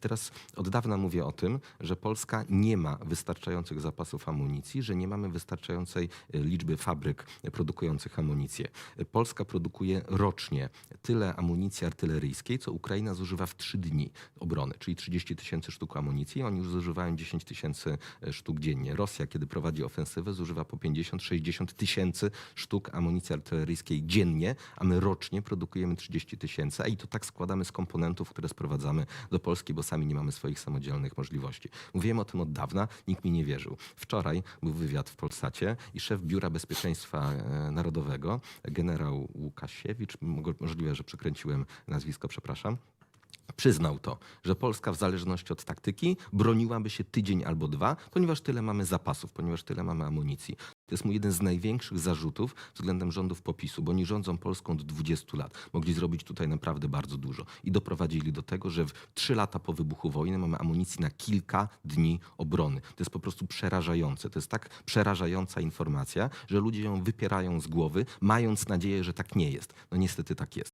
Teraz od dawna mówię o tym, że Polska nie ma wystarczających zapasów amunicji, że nie mamy wystarczającej e, liczby fabryk produkujących amunicję. Polska produkuje rocznie tyle amunicji artyleryjskiej, co Ukraina zużywa w trzy dni obrony, czyli 30 tysięcy sztuk amunicji. Oni już zużywają 10 tysięcy e, sztuk dziennie. Rosja, kiedy prowadzi ofensywę, zużywa po 50-60 tysięcy sztuk amunicji artyleryjskiej dziennie, a my rocznie produkujemy 30 tysięcy, a i to tak składamy z komponentów, które sprowadzamy do Polski, bo sami nie mamy swoich samodzielnych możliwości. Mówiłem o tym od dawna, nikt mi nie wierzył. Wczoraj był wywiad w Polsacie i szef Biura Bezpieczeństwa e, Narodowego, generał Łukasiewicz, mo- możliwe, że przekręciłem nazwisko, przepraszam, przyznał to, że Polska w zależności od taktyki broniłaby się tydzień albo dwa, ponieważ tyle mamy zapasów, ponieważ tyle mamy amunicji. To jest mój jeden z największych zarzutów względem rządów popisu, bo oni rządzą Polską od 20 lat. Mogli zrobić tutaj naprawdę bardzo dużo i doprowadzili do tego, że w trzy lata po wybuchu wojny mamy amunicji na kilka dni obrony. To jest po prostu przerażające. To jest tak przerażająca informacja, że ludzie ją wypierają z głowy, mając nadzieję, że tak nie jest. No niestety tak jest.